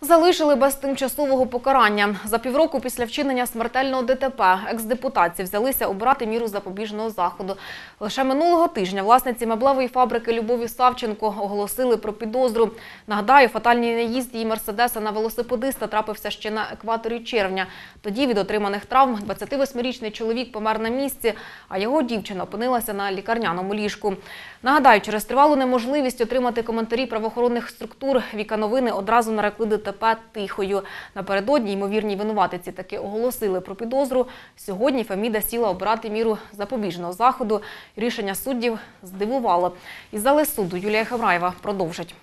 Залишили без тимчасового покарання. За півроку після вчинення смертельного ДТП екс-депутатці взялися обирати міру запобіжного заходу. Лише минулого тижня власниці меблевої фабрики Любові Савченко оголосили про підозру. Нагадаю, фатальний наїзд її мерседеса на велосипедиста трапився ще на екваторі червня. Тоді від отриманих травм 28-річний чоловік помер на місці, а його дівчина опинилася на лікарняному ліжку. Нагадаю, через тривалу неможливість отримати коментарі правоохоронних структур Віка новини одразу нарекли ДТП тихою. Напередодні ймовірні винуватиці таки оголосили про підозру. Сьогодні Феміда сіла обирати міру запобіжного заходу. Рішення суддів здивувало. Із зали суду Юлія Хевраєва продовжить.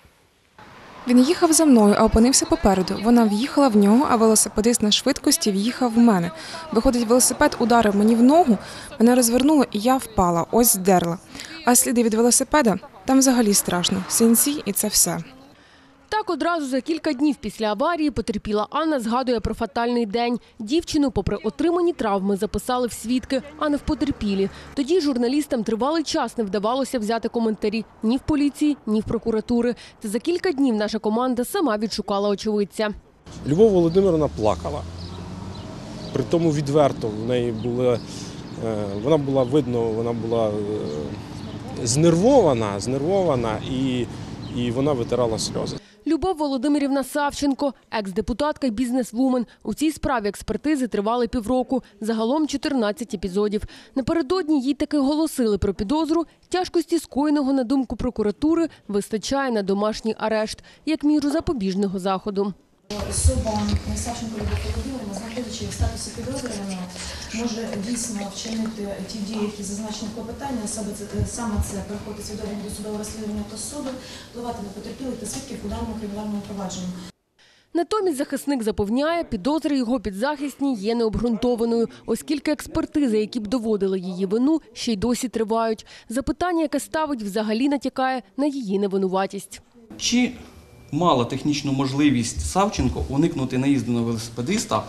Він їхав за мною, а опинився попереду. Вона в'їхала в нього, а велосипедист на швидкості в'їхав в мене. Виходить, велосипед ударив мені в ногу, мене розвернуло, і я впала, ось здерла. А сліди від велосипеда там взагалі страшно. Синці і це все. Так одразу за кілька днів після аварії потерпіла Анна згадує про фатальний день. Дівчину, попри отримані травми, записали в свідки, а не в потерпілі. Тоді журналістам тривалий час не вдавалося взяти коментарі ні в поліції, ні в прокуратури. Та за кілька днів наша команда сама відшукала очевидця. Любов Володимировна плакала. При тому відверто в неї була, е, вона була видно, вона була е, знервована, знервована і, і вона витирала сльози. Любов Володимирівна Савченко, екс-депутатка і бізнесвумен. У цій справі експертизи тривали півроку. Загалом 14 епізодів. Напередодні їй таки оголосили про підозру. Тяжкості скоєного, на думку прокуратури, вистачає на домашній арешт, як міру запобіжного заходу. Особа Савченко Любов Володимирівна, знаходячи в статусі підозрюваного, може дійсно вчинити ті дії, які зазначені в клопотанні, саме це, саме це переходити свідомо до судового розслідування та суду, впливати на потерпілих та свідків у даному кримінальному провадженні. Натомість захисник запевняє, підозри його підзахисні є необґрунтованою, оскільки експертизи, які б доводили її вину, ще й досі тривають. Запитання, яке ставить, взагалі натякає на її невинуватість. Чи мала технічну можливість Савченко уникнути наїзду на велосипедиста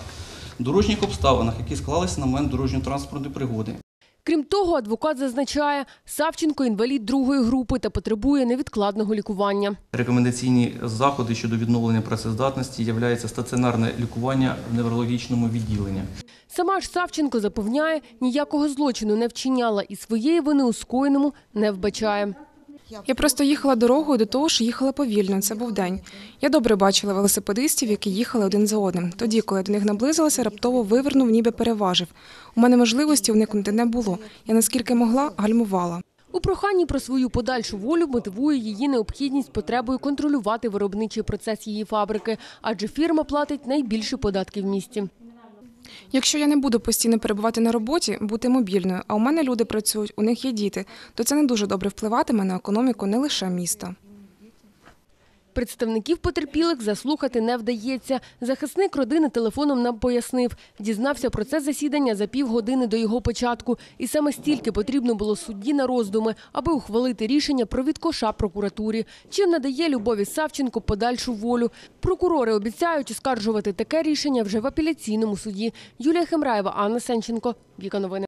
дорожніх обставинах, які склалися на момент дорожньо-транспортної пригоди? Крім того, адвокат зазначає, Савченко інвалід другої групи та потребує невідкладного лікування. Рекомендаційні заходи щодо відновлення працездатності являється стаціонарне лікування в неврологічному відділенні. Сама ж Савченко запевняє, ніякого злочину не вчиняла і своєї вини у скоєному не вбачає. Я просто їхала дорогою до того, що їхала повільно. Це був день. Я добре бачила велосипедистів, які їхали один за одним. Тоді, коли я до них наблизилася, раптово вивернув, ніби переважив. У мене можливості уникнути не було. Я наскільки могла, гальмувала. У проханні про свою подальшу волю мотивує її необхідність потребою контролювати виробничий процес її фабрики, адже фірма платить найбільші податки в місті. Якщо я не буду постійно перебувати на роботі, бути мобільною, а у мене люди працюють, у них є діти, то це не дуже добре впливатиме на економіку не лише міста. Представників потерпілих заслухати не вдається. Захисник родини телефоном нам пояснив. Дізнався про це засідання за півгодини до його початку. І саме стільки потрібно було судді на роздуми, аби ухвалити рішення про відкоша прокуратурі. Чим надає Любові Савченко подальшу волю. Прокурори обіцяють оскаржувати таке рішення вже в апеляційному суді. Юлія Хемраєва, Анна Сенченко. Віка новини.